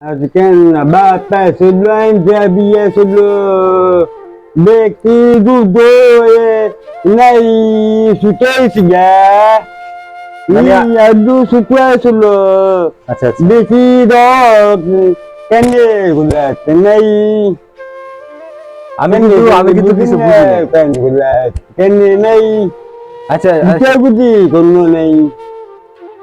Ye Nai suka siga Ni adu suka sulu আচ্ছা আচ্ছা Beki dog Kene gulat Nai আমি কিন্তু আমি কিন্তু কিছু বুঝি না। Kan gulat Kene nai আচ্ছা আচ্ছা, budi kono nai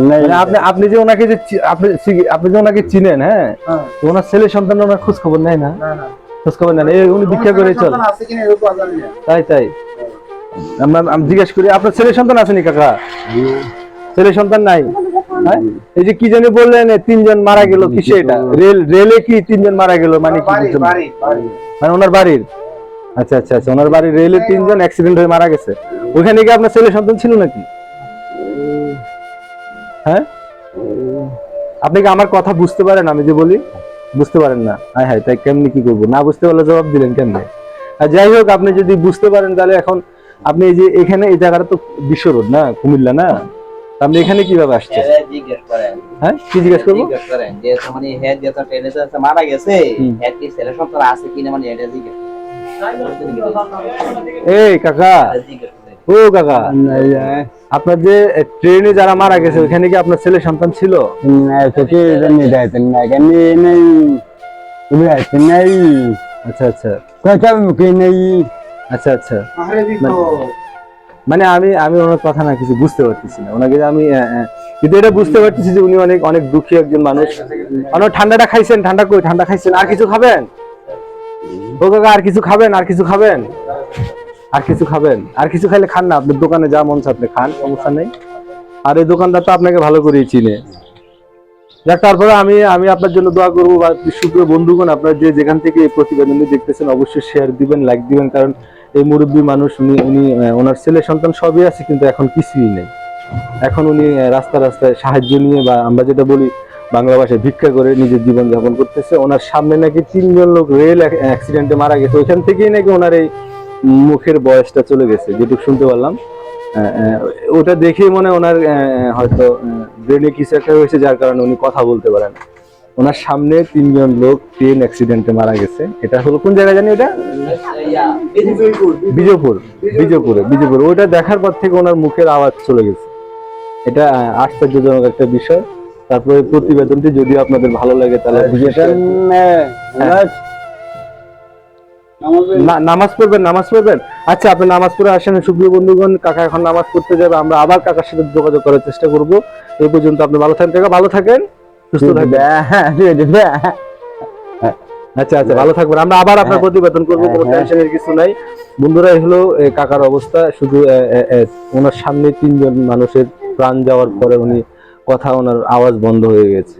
মানে আপনি আপনি যে ওনাকে যে আপনি আপনি যে ওনাকে চিনেন হ্যাঁ? ওনার ছেলে সন্তান ওনার খোঁজ খবর নেয় না? খোঁজ খবর নেয় এই উনি ভিক্ষা করে চলে। তাই তাই। আমরা আমি জিজ্ঞেস করি আপনার ছেলে সন্তান আসেনি কাকা? ছেলে সন্তান নাই? হ্যাঁ? এই যে কি জানি বললেন তিনজন মারা গেল কিসে এটা? রেল রেলে কি তিনজন মারা গেল মানে কি মানে ওনার বাড়ির? আচ্ছা আচ্ছা আচ্ছা ওনার বাড়ির রেলে তিনজন অ্যাক্সিডেন্ট হয়ে মারা গেছে। ওখানে কি আপনার ছেলে সন্তান ছিল নাকি? হ্যাঁ? আপনি কি আমার কথা বুঝতে পারেন? আমি যে বলি বুঝতে পারেন না। হ্যাঁ হায় তাই কেমনি কি করব? না বুঝতে পারলে জবাব দিলেন কেমনে? আর যাই হোক আপনি যদি বুঝতে পারেন তাহলে এখন আপনি এই যে এখানে এই জায়গাটা তো বিশ্ব রোড না? কুমিল্লা না? আপনি এখানে কীভাবে আসছেন? করেন। হ্যাঁ কি জিজ্ঞেস করব? যে মানে হেড যে তো ট্রেনে তো মারা গেছে। হেড কি ছেলে সন্তান আছে কিনা মানে এটা জিজ্ঞেস এই কাকা। ও কাকা আপনার যে ট্রেনে যারা মারা গেছে ওখানে কি আপনার ছেলে santang ছিল. আচ্ছা আচ্ছা। আচ্ছা আচ্ছা। মানে আমি আমি ওনার কথা না কিছু বুঝতে পারতেছি না। ওনাকে যে আমি আহ, আহ, কিন্তু এটা বুঝতে পারতেছি যে উনি অনেক অনেক দুঃখী একজন মানুষ। অনেক ঠান্ডাটা খাইছেন ঠান্ডা কই ঠান্ডা খাইছেন? আর কিছু খাবেন? ও কাকা আর কিছু খাবেন আর কিছু খাবেন? আর কিছু খাবেন? আর কিছু খাইলে খান না, আপনার দোকানে যা মন আপনি খান, সমস্যা নেই। আর এই দোকানদার তো আপনাকে ভালো করেই চিনে। যাক, তারপরে আমি আমি আপনার জন্য দোয়া করব, বা সুপ্রিয় বন্ধুগণ, আপনার যে যেখান থেকে এই প্রতিবেদনটি দেখতেছেন, অবশ্যই শেয়ার দিবেন লাইক দিবেন, কারণ এই মুরব্বী মানুষ, উনি উনি ওনার ছেলে সন্তান সবই আছে, কিন্তু এখন কিছুই নেই। এখন উনি রাস্তা রাস্তায় সাহায্য নিয়ে, বা আমরা যেটা বলি, বাংলা ভাষায় ভিক্ষা করে নিজের জীবন যাপন করতেছে। ওনার সামনে নাকি তিনজন লোক রেল অ্যাক্সিডেন্টে মারা গেছে। ওইখান থেকেই নাকি ওনার এই মুখের বয়সটা চলে গেছে যেটুকু শুনতে পারলাম। ওটা দেখে মনে হয় ওনার হয়তো ব্রেনে কিছু একটা হয়েছে যার কারণে উনি কথা বলতে পারেন। ওনার সামনে তিনজন লোক ট্রেন অ্যাক্সিডেন্টে মারা গেছে। এটা হলো কোন জায়গায় জানি এটা? বিজয়পুর বিজয়পুরে বিজয়পুর। ওইটা দেখার পর থেকে ওনার মুখের আওয়াজ চলে গেছে। এটা আশ্চর্যজনক একটা বিষয়। তারপরে প্রতিবেদনটি যদি আপনাদের ভালো লাগে তাহলে নামাজ? পড়বেন নামাজ পড়বেন। আচ্ছা আপনি নামাজ পড়ে আসেন সুপ্রিয় বন্ধুগণ কাকা এখন নামাজ পড়তে যাবে আমরা আবার কাকার সাথে যোগাযোগ করার চেষ্টা করব। এই পর্যন্ত আপনি ভালো থাকেন কাকা ভালো থাকেন? সুস্থ থাকবেন আচ্ছা আচ্ছা ভালো থাকবেন। আমরা আবার আপনার হ্যাঁ। প্রতিবেদন করব কোনো হ্যাঁ। টেনশনের কিছু নাই। বন্ধুরা এই হলো কাকার অবস্থা। শুধু ওনার সামনে তিনজন মানুষের প্রাণ যাওয়ার পরে উনি কথা ওনার আওয়াজ বন্ধ হয়ে গেছে।